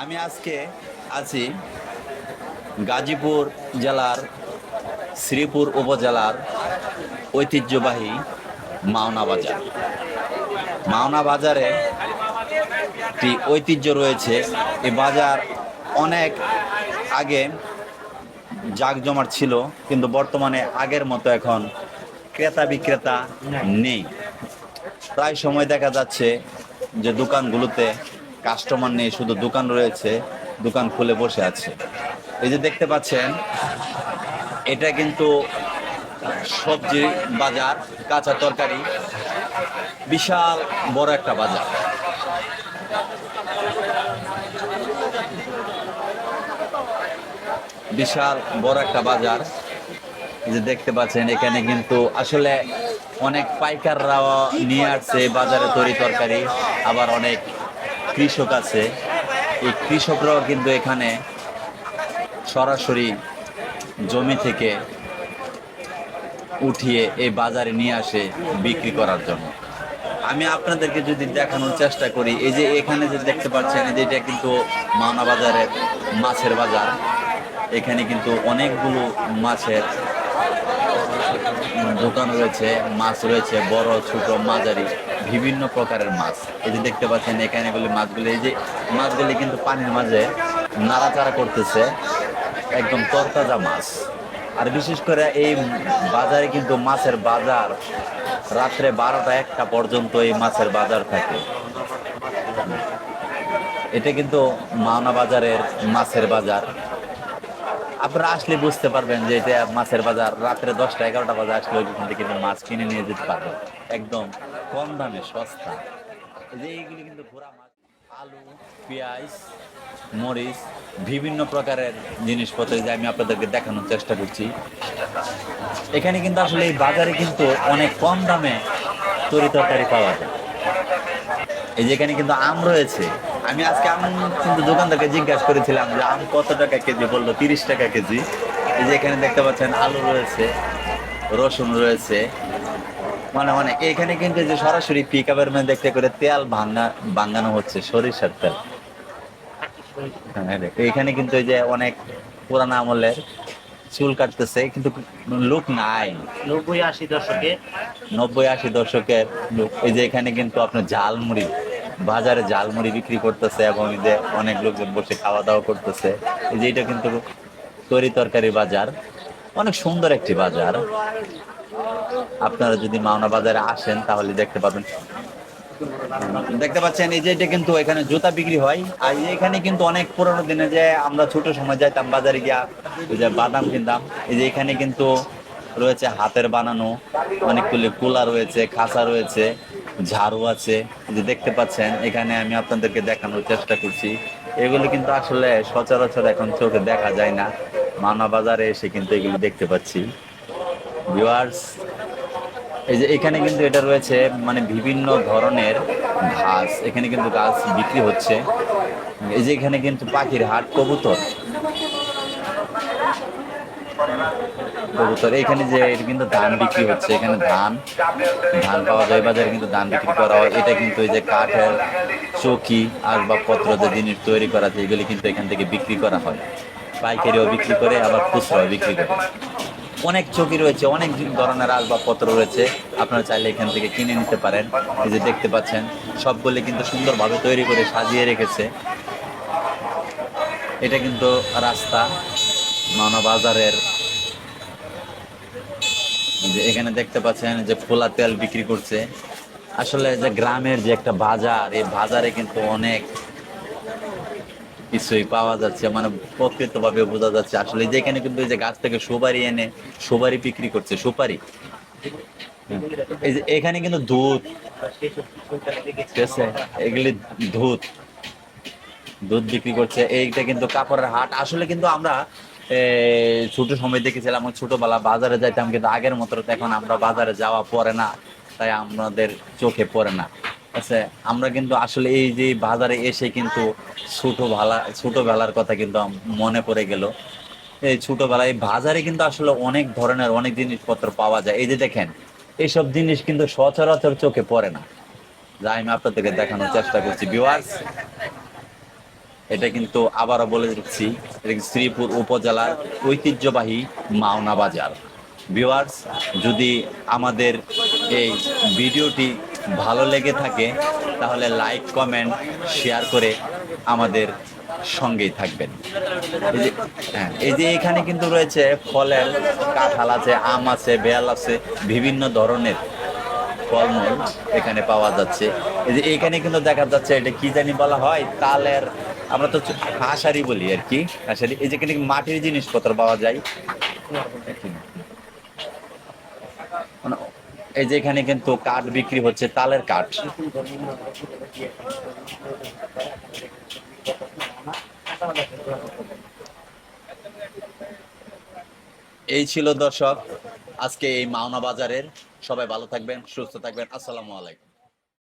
আমি আজকে আছি গাজীপুর জেলার শ্রীপুর উপজেলার ঐতিহ্যবাহী মাওনা বাজার। মাওনা বাজারে একটি ঐতিহ্য রয়েছে। এই বাজার অনেক আগে জাঁকজমাট ছিল, কিন্তু বর্তমানে আগের মতো এখন ক্রেতা বিক্রেতা নেই। প্রায় সময় দেখা যাচ্ছে যে দোকানগুলোতে কাস্টমার নেই, শুধু দোকান রয়েছে, দোকান খুলে বসে আছে। এই যে দেখতে পাচ্ছেন, এটা কিন্তু সবজি বাজার, কাঁচা তরকারি, বিশাল বড় একটা বাজার। বিশাল বড় একটা বাজার। যে দেখতে পাচ্ছেন, এখানে কিন্তু আসলে অনেক পাইকাররাও নিয়ে আসছে, বাজারে তৈরি তরকারি, আবার অনেক কৃষক আছে। এই কৃষকরাও কিন্তু এখানে সরাসরি জমি থেকে উঠিয়ে এই বাজারে নিয়ে আসে বিক্রি করার জন্য। আমি আপনাদেরকে যদি দেখানোর চেষ্টা করি, এই যে এখানে যে দেখতে পাচ্ছেন যে এটা কিন্তু মাওনা বাজারের মাছের বাজার। এখানে কিন্তু অনেকগুলো মাছের দোকান রয়েছে, মাছ রয়েছে, বড়, ছোট, মাঝারি, বিভিন্ন প্রকারের মাছ। এই যে দেখতে পাচ্ছেন, এখানে গুলি মাছগুলি, এই যে মাছগুলি কিন্তু পানির মাঝে নাড়াচাড়া করতেছে, একদম তরতাজা মাছ। আর বিশেষ করে এই বাজারে কিন্তু মাছের বাজার রাত্রে বারোটা একটা পর্যন্ত এই মাছের বাজার থাকে। এটা কিন্তু মাওনা বাজারের মাছের বাজার। আপনারা আসলে বুঝতে পারবেন যে এটা মাছের বাজার, রাত্রে দশটা, এগারোটা বাজে আসলে ওইখান থেকে কিন্তু মাছ কিনে নিয়ে যেতে পারবেন। একদম কম দামে সস্তা। যে এইগুলি কিন্তু ঘোরা মাছ, আলু, পেঁয়াজ, মরিচ, বিভিন্ন প্রকারের জিনিসপত্র যে আমি আপনাদেরকে দেখানোর চেষ্টা করছি। এখানে কিন্তু আসলে এই বাজারে কিন্তু অনেক কম দামে তরি তরকারি পাওয়া যায়। এই যে এখানে কিন্তু আম রয়েছে। আমি আজকে আম কিন্তু দোকানদারকে জিজ্ঞাসা করেছিলাম যে আম কত টাকা কেজি বলল? তিরিশ টাকা কেজি। এই যে এখানে দেখতে পাচ্ছেন আলু রয়েছে রসুন রয়েছে মানে মানে এখানে কিন্তু যে সরাসরি পিক আপের মধ্যে দেখতে করে তেল ভাঙা ভাঙানো হচ্ছে সরিষার তেল। হ্যাঁ, এখানে কিন্তু এই যে অনেক পুরানো আমলের চুল কাটতেছে কিন্তু লোক নাই। নব্বই আশি দশকে। নব্বই আশি দশকের লোক। এই যে এখানে কিন্তু আপনার ঝালমুড়ি। বাজারে ঝালমুড়ি বিক্রি করতেছে এবং এই যে অনেক লোকজন বসে খাওয়া দাওয়া করতেছে। এই যে এটা কিন্তু তরি তরকারি বাজার। অনেক সুন্দর একটি বাজার। আপনারা যদি মাওনা বাজারে আসেন তাহলে দেখতে পাবেন। দেখতে পাচ্ছেন, এই যে এটা কিন্তু এখানে জুতা বিক্রি হয়। আর এখানে কিন্তু অনেক পুরোনো দিনে যে আমরা ছোট সময় যাইতাম বাজারে গিয়া ওই যে বাদাম কিনতাম। এই যে এখানে কিন্তু রয়েছে হাতের বানানো, অনেকগুলি কুলা রয়েছে, খাঁচা রয়েছে। ঝাড়ু আছে যে দেখতে পাচ্ছেন, এখানে আমি আপনাদেরকে দেখানোর চেষ্টা করছি। এগুলি কিন্তু আসলে সচরাচর এখন চোখে দেখা যায় না। মানা বাজারে এসে কিন্তু এগুলো দেখতে পাচ্ছি। ভিউয়ার্স, এই যে এখানে কিন্তু এটা রয়েছে মানে বিভিন্ন ধরনের ঘাস। এখানে কিন্তু গাছ বিক্রি হচ্ছে। এই যে এখানে কিন্তু পাখির হাট, কবুতর। কবুতর এখানে যে এটা কিন্তু ধান বিক্রি হচ্ছে, এখানে ধান ধান পাওয়া যায়, বাজারে কিন্তু ধান বিক্রি করা হয়। এটা কিন্তু এই যে কাঠের চৌকি আসবাবপত্র যে জিনিস তৈরি করা যায় এগুলি কিন্তু এখান থেকে বিক্রি করা হয়। পাইকারিও বিক্রি করে, আবার খুচরাও বিক্রি করে। অনেক চৌকি রয়েছে, অনেক ধরনের আসবাবপত্র রয়েছে। আপনারা চাইলে এখান থেকে কিনে নিতে পারেন। এই যে দেখতে পাচ্ছেন, সবগুলি কিন্তু সুন্দরভাবে তৈরি করে সাজিয়ে রেখেছে। এটা কিন্তু রাস্তা মাওনা বাজারের যে এখানে দেখতে পাচ্ছেন যে খোলা তেল বিক্রি করছে। আসলে যে গ্রামের যে একটা বাজার, এই বাজারে কিন্তু অনেক কিছুই পাওয়া যাচ্ছে মানে প্রকৃতভাবে বোঝা যাচ্ছে। আসলে যেখানে কিন্তু এই যে গাছ থেকে সুপারি এনে সুপারি বিক্রি করছে, সুপারি। এই যে এখানে কিন্তু দুধ এগুলি দুধ দুধ বিক্রি করছে। এইটা কিন্তু কাপড়ের হাট। আসলে কিন্তু আমরা ছোট সময় দেখেছিলাম ছোটবেলা বাজারে যাইতাম, কিন্তু আগের মতো এখন আমরা বাজারে যাওয়া পড়ে না, তাই আমাদের চোখে পড়ে না। আচ্ছা আমরা কিন্তু আসলে এই যে বাজারে এসে কিন্তু ছোটবেলা, ছোটবেলার কথা কিন্তু মনে পড়ে গেল। এই ছোটবেলায় বাজারে কিন্তু আসলে অনেক ধরনের অনেক জিনিসপত্র পাওয়া যায়। এই যে দেখেন এইসব জিনিস কিন্তু সচরাচর চোখে পড়ে না। যা আমি আপনাদেরকে দেখানোর চেষ্টা করছি ভিউয়ার্স এটা কিন্তু আবারও বলে দিচ্ছি শ্রীপুর উপজেলার ঐতিহ্যবাহী মাওনা বাজার। ভিউয়ার্স, যদি আমাদের এই ভিডিওটি ভালো লেগে থাকে, তাহলে লাইক, কমেন্ট, শেয়ার করে আমাদের সঙ্গেই থাকবেন। হ্যাঁ এই যে এখানে কিন্তু রয়েছে ফলের কাঁঠাল আছে, আম আছে বেয়াল আছে, বিভিন্ন ধরনের ফলমূল এখানে পাওয়া যাচ্ছে। এই যে এখানে কিন্তু দেখা যাচ্ছে, এটা কি জানি বলা হয়, তালের আমরা তো হাঁসারি বলি আর কি, হাঁসারি। এই যে এখানে মাটির জিনিসপত্র পাওয়া যায়। মানে এই যে এখানে কিন্তু কাঠ বিক্রি হচ্ছে, তালের কাঠ। এই ছিল দর্শক, আজকে এই মাওনা বাজারের। সবাই ভালো থাকবেন, সুস্থ থাকবেন। আসসালামু আলাইকুম।